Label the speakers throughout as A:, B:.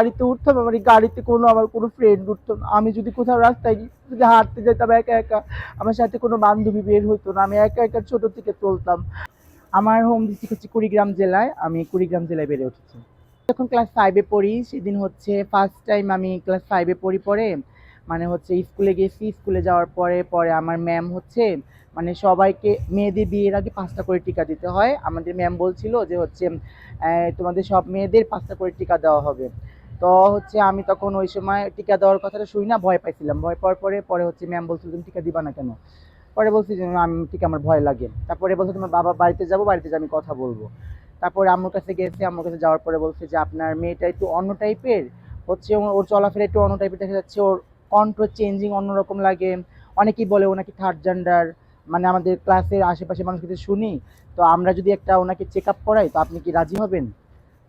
A: গাড়িতে উঠতাম আমার এই গাড়িতে কোনো আমার কোনো ফ্রেন্ড উঠতো না। আমি যদি কোথাও রাস্তায় যদি হাঁটতে যেতাম একা একা, আমার সাথে কোনো বান্ধবী বের হতো না, আমি একা একা ছোট থেকে চলতাম। আমার হোম ডিস্ট্রিক্ট হচ্ছে কুড়িগ্রাম জেলায়, আমি কুড়িগ্রাম জেলায় বেড়ে উঠেছি। যখন ক্লাস ফাইভে পড়ি, সেদিন হচ্ছে ফার্স্ট টাইম আমি ক্লাস ফাইভে পড়ি পরে মানে হচ্ছে স্কুলে গেছি স্কুলে যাওয়ার পরে পরে আমার ম্যাম হচ্ছে মানে সবাইকে, মেয়েদের বিয়ের আগে পাঁচটা করে টিকা দিতে হয়। আমাদের ম্যাম বলছিল যে হচ্ছে তোমাদের সব মেয়েদের পাঁচটা করে টিকা দেওয়া হবে। তো হচ্ছে আমি তখন ওই সময় টিকা দেওয়ার কথাটা শুনি না, ভয় পাইছিলাম। ভয় পাওয়ার পরে পরে হচ্ছে ম্যাম বলছিল, তুমি টিকা দিবা না কেন? পরে বলছি যে আমি টিকা আমার ভয় লাগে। তারপরে বলছে, তোমার বাবা বাড়িতে যাব, বাড়িতে যে আমি কথা বলব। তারপরে আম্মুর কাছে গেছি, আম্মুর কাছে যাওয়ার পরে বলছে যে, আপনার মেয়েটা একটু অন্য টাইপের। হচ্ছে ওর- চলাফেরা একটু অন্য টাইপের দেখা যাচ্ছে। ওর কণ্ঠ চেঞ্জিং অন্যরকম লাগে। অনেকেই বলে ওনাকে থার্ড জেন্ডার মানে আমাদের ক্লাসের আশেপাশে মানুষ কিছু শুনি, তো আমরা যদি একটা ওনাকে চেক আপ করাই, তো আপনি কি রাজি হবেন?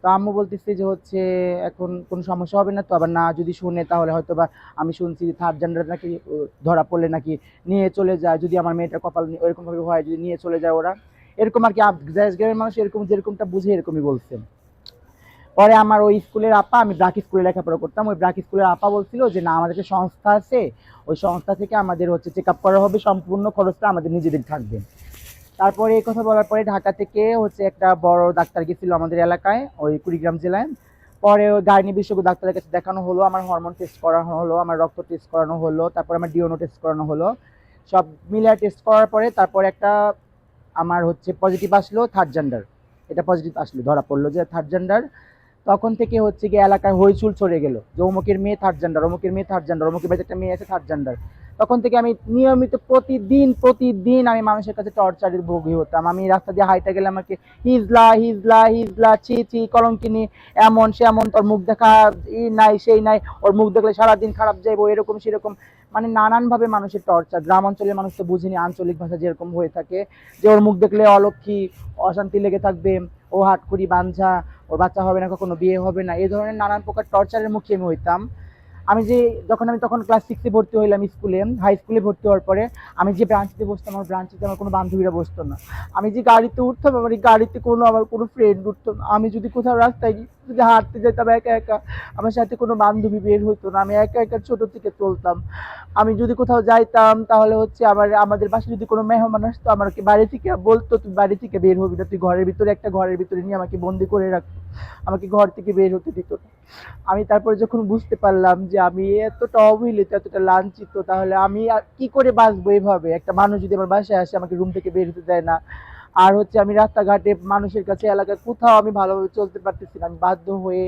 A: তো আম্মু বলতেছে যে হচ্ছে, এখন কোনো সমস্যা হবে না তো, আবার না যদি শুনে তাহলে হয়তো বা আমি শুনছি থার্ড জেন্ডার নাকি ধরা পড়লে নাকি নিয়ে চলে যায়, যদি আমার মেয়েটার কপাল নি- ওইরকম ভাবে হয়, যদি নিয়ে চলে যায় ওরা। এরকম আর কি গ্রামের মানুষ এরকম যেরকমটা বুঝে এরকমই বলছে। পরে আমার ওই স্কুলের আপা, আমি ব্রাক স্কুলে লেখাপড়া করতাম, ওই ব্রাক স্কুলের আপা বলছিল যে, না, আমাদের সংস্থা আছে, ওই সংস্থা থেকে আমাদের হচ্ছে চেক আপ করা হবে, সম্পূর্ণ খরচটা আমাদের নিজেদের থাকবে। তারপরে এই কথা বলার পরে ঢাকা থেকে হচ্ছে একটা বড় ডাক্তার গেছিল আমাদের এলাকায়, ওই কুড়িগ্রাম জেলায়। পরে ওই গাইনি বিশেষজ্ঞ ডাক্তারের কাছে দেখানো হলো, আমার হরমোন টেস্ট করানো হলো, আমার রক্ত টেস্ট করানো হলো, তারপর আমার ডিওনো টেস্ট করানো হলো। সব মিলিয়ে টেস্ট করার পরে তারপর একটা আমার হচ্ছে পজিটিভ আসলো থার্ড জেন্ডার এটা পজিটিভ আসলো, ধরা পড়ল যে থার্ড জেন্ডার তখন থেকে হচ্ছে গিয়ে এলাকায় হইচুল ছড়ে গেল যে অমুকের মেয়ে থার্ড জেন্ডার অমুকের মেয়ে থার্ড জেন্ডার অমুকের বাড়িতে একটা মেয়ে আছে থার্ড জেন্ডার তখন থেকে আমি নিয়মিত প্রতিদিন প্রতিদিন আমি মানুষের কাছে টর্চারের ভোগী হতাম। আমি রাস্তা দিয়ে হাইটা গেলে আমাকে হিজলা হিজলা হিজলা, ছি ছি, কলঙ্কিনি, এমন সে এমন তোর মুখ দেখা ই নাই, সেই নাই, ওর মুখ দেখলে সারাদিন খারাপ যাইবো, এরকম, সেরকম। মানে নানানভাবে মানুষের টর্চার গ্রাম অঞ্চলের মানুষ তো বুঝিনি আঞ্চলিক ভাষা যেরকম হয়ে থাকে। যে ওর মুখ দেখলে অলক্ষী, অশান্তি লেগে থাকবে, ও হাটখুরি বাঞ্ঝা ওর বাচ্চা হবে না, কখনো বিয়ে হবে না, এই ধরনের নানান প্রকার টর্চারের মুখে আমি হইতাম। আমি যে যখন আমি তখন ক্লাস সিক্সে ভর্তি হইলাম স্কুলে হাই স্কুলে ভর্তি হওয়ার পরে আমি যে ব্রাঞ্চিতে বসতাম, আমার ব্রাঞ্চিতে আমার কোনো বান্ধবীরা বসতো না। আমি যে গাড়িতে উঠতাম, আমার এই গাড়িতে কোনো, আমার কোনো ফ্রেন্ড উঠতো না। আমি যদি কোথাও রাস্তায় যদি হাঁটতে যেতাম, একা একা, আমার সাথে কোনো বান্ধবী বের হতো না। আমি একা একা ছোট থেকে চলতাম। আমি যদি কোথাও যাইতাম, তাহলে হচ্ছে আমার, আমাদের বাসায় যদি কোনো মেহমান আসতো, আমাকে বাড়ি থেকে বলতো, তুই বাড়ি থেকে বের হবি না, তুই ঘরের ভিতরে, একটা ঘরের ভিতরে নিয়ে আমাকে বন্দি করে রাখতো আমাকে ঘর থেকে বের হতে দিত না। আমি তারপরে যখন বুঝতে পারলাম যে আমি এতটা অবহেলিত, এতটা লাঞ্ছিত, তাহলে আমি কি করে বাঁচবো এভাবে? একটা মানুষ যদি আমার বাসায় আসে, আমাকে রুম থেকে বের হতে দেয় না। আর হচ্ছে আমি রাস্তাঘাটে মানুষের কাছে এলাকায় কোথাও আমি ভালোভাবে চলতে পারতেছি না। আমি বাধ্য হয়ে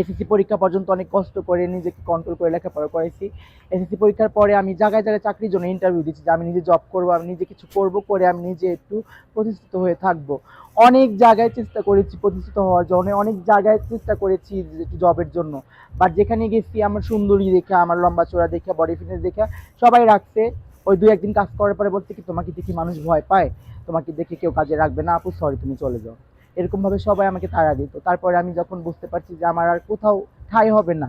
A: এসএসসি পরীক্ষা পর্যন্ত অনেক কষ্ট করে নিজেকে কন্ট্রোল করে লেখাপড়া করেছি এসএসসি পরীক্ষার পরে আমি জায়গায় জায়গায় চাকরির জন্য ইন্টারভিউ দিচ্ছি যে আমি নিজে জব করব, আমি নিজে কিছু করব করে আমি নিজে একটু প্রতিষ্ঠিত হয়ে থাকব। অনেক জায়গায় চেষ্টা করেছি প্রতিষ্ঠিত হওয়ার জন্য, অনেক জায়গায় চেষ্টা করেছি জবের জন্য। বাট যেখানে গেছি আমার সুন্দরী দেখে, আমার লম্বা চোরা দেখে বডি ফিটনেস দেখে সবাই রাখছে। ওই দু একদিন কাজ করার পরে বলছে কি, তোমাকে দেখি মানুষ ভয় পায়। তোমাকে দেখে কেউ কাজে রাখবে না। আপু সরি তুমি চলে যাও। এরকম ভাবে সবাই আমাকে তাড়া দিত। তারপরে আমি যখন বুঝতে পারছি যে আমার আর কোথাও ঠাই হবে না,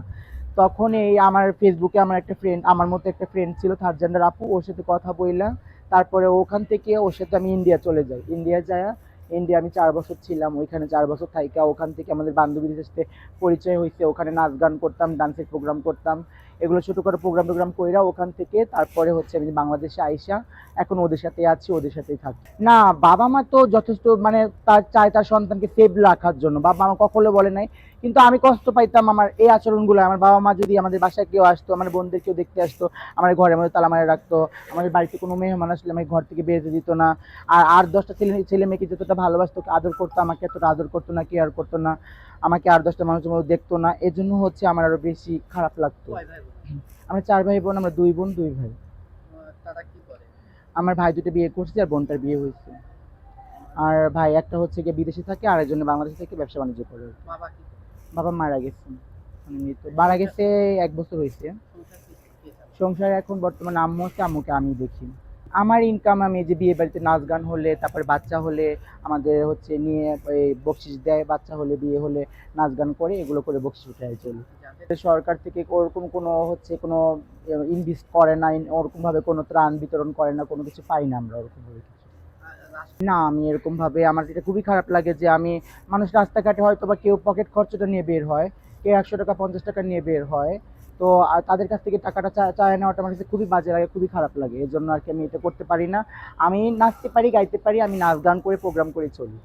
A: তখন এই আমার ফেসবুকে আমার একটা ফ্রেন্ড আমার মতো একটা ফ্রেন্ড ছিল থার্ড জেন্ডার আপু ওর সাথে কথা বললাম তারপরে ওখান থেকে ওর সাথে আমি ইন্ডিয়া চলে যাই। ইন্ডিয়া যায় ইন্ডিয়া আমি চার বছর ছিলাম, ওইখানে চার বছর থাইকা, ওখান থেকে আমাদের বান্ধবীদের সাথে পরিচয় হয়েছে ওখানে নাচ গান করতাম ডান্সের প্রোগ্রাম করতাম। এগুলো ছোটো করে প্রোগ্রাম টোগ্রাম কইরা ওখান থেকে তারপরে হচ্ছে আমি বাংলাদেশে আইসা, এখন ওদের সাথেই আছি, ওদের সাথেই থাকি। না বাবা মা তো যথেষ্ট মানে তার চায় তার সন্তানকে সেভ রাখার জন্য। বাবা মা কখনো বলে নাই কিন্তু আমি কষ্ট পাইতাম আমার এই আচরণগুলো। আমার বাবা মা যদি আমাদের বাসায় কেউ আসতো আমার বোনদের কেউ দেখতে আসতো আমার ঘরের মধ্যে তালা মারে রাখতো আমাদের বাড়িতে কোনো মেহমান আসলে আমাকে ঘর থেকে বেরোতে দিত না। আর আর দশটা ছেলে ছেলে মেয়েকে যতটা ভালোবাসতো আদর করতো আমাকে এতটা আদর করতো না কেয়ার করতো না আমাকে আর দশটা মানুষের মধ্যে দেখতো না এজন্য হচ্ছে আমার আরও বেশি খারাপ লাগতো? আমরা চার ভাই বোন আমরা দুই বোন দুই ভাই। আমার ভাই দুটো বিয়ে করছে আর বোনটার বিয়ে হয়েছে। আর ভাই একটা হচ্ছে গিয়ে বিদেশে থাকে আর একজন বাংলাদেশে থেকে ব্যবসা বাণিজ্য করে।
B: বাবা
A: বাবা মারা গেছে। মানে মারা গেছে এক বছর হয়েছে।
B: সংসার
A: এখন বর্তমানে আম্মু হচ্ছে আম্মুকে আমি দেখি। আমার ইনকাম আমি যে বিয়ে বাড়িতে নাচ গান হলে, তারপরে বাচ্চা হলে, আমাদের হচ্ছে নিয়ে বকশিস দেয়, বাচ্চা হলে, বিয়ে হলে নাচ গান করে, এগুলো করে বকশিস উঠে চলি। সরকার থেকে ওরকম কোনো হচ্ছে কোনো, ইনভেস্ট করে না ওরকমভাবে কোনো ত্রাণ বিতরণ করে না, কোনো কিছু পাই না আমরা ওরকম ভাবে কিছু
B: আহ, রাষ্ট্র
A: না, আমি এরকম ভাবে আমার এটা খুবই খারাপ লাগে যে আমি, মানুষ রাস্তাঘাটে হয়তো বা কেউ পকেট খরচটা নিয়ে বের হয়, কেউ একশো টাকা, পঞ্চাশ টাকা নিয়ে বের হয়, তো তাদের কাছ থেকে টাকাটা চায় নেওয়াটা আমার কাছে খুবই বাজে লাগে, খুবই খারাপ লাগে এর জন্য আর কি আমি এটা করতে পারি না। আমি নাচতে পারি, গাইতে পারি, আমি নাচ গান করে প্রোগ্রাম করে চলি।